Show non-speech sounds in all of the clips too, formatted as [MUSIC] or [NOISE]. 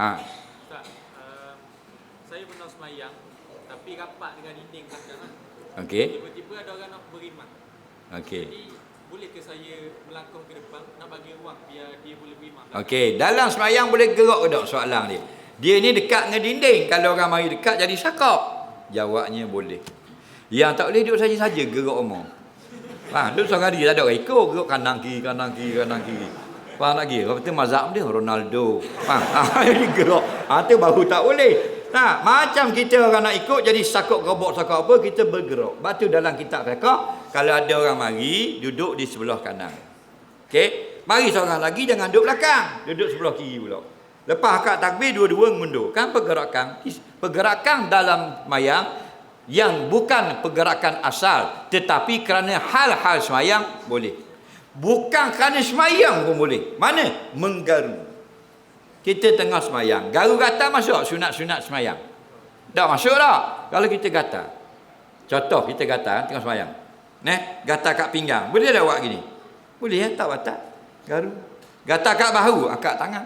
Ha. Ustaz, um, saya pernah semayang tapi rapat dengan dinding belakang kan. Okey. Tiba-tiba ada orang nak berimah. Okey. Jadi boleh ke saya melangkah ke depan nak bagi ruang biar dia boleh berimah? Okey, dalam semayang boleh gerak ke tak soalan dia? Dia ni dekat dengan dinding. Kalau orang mari dekat jadi sakak. Jawabnya boleh. Yang tak boleh duduk saja-saja gerak omong. Faham? Duduk seorang diri tak ada orang ikut. Gerak kanan kiri, kanan kiri, kanan kiri. Faham lagi? Lepas tu mazhab dia Ronaldo. Faham? [LAUGHS] Ha, ini gerak. Ha, tu baru tak boleh. Nah, macam kita orang nak ikut jadi sakut robot sakut apa kita bergerak. Lepas tu dalam kitab fiqh kalau ada orang mari duduk di sebelah kanan. Okey, mari seorang lagi jangan duduk belakang, duduk sebelah kiri pula. Lepas akad takbir dua-dua mengundur. Kan pergerakan pergerakan dalam mayang yang bukan pergerakan asal tetapi kerana hal-hal semayang boleh. Bukan kerana semayang pun boleh. Mana? Menggaru. Kita tengah semayang. Garu gatal masuk sunat-sunat semayang. Tak masuk tak? Kalau kita gatal. Contoh kita gatal tengah semayang. Neh, gatal kat pinggang. Boleh tak buat gini? Boleh ya, tak batal. Garu. Gatal kat bahu, angkat tangan.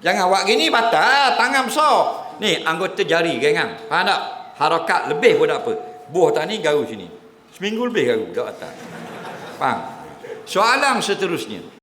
Jangan buat gini batal, tangan besar. Ni anggota jari gengang. Faham tak? Harakat lebih pun tak apa. Buah tak ni garu sini. Seminggu lebih garu tak batal. Faham? Soalan seterusnya.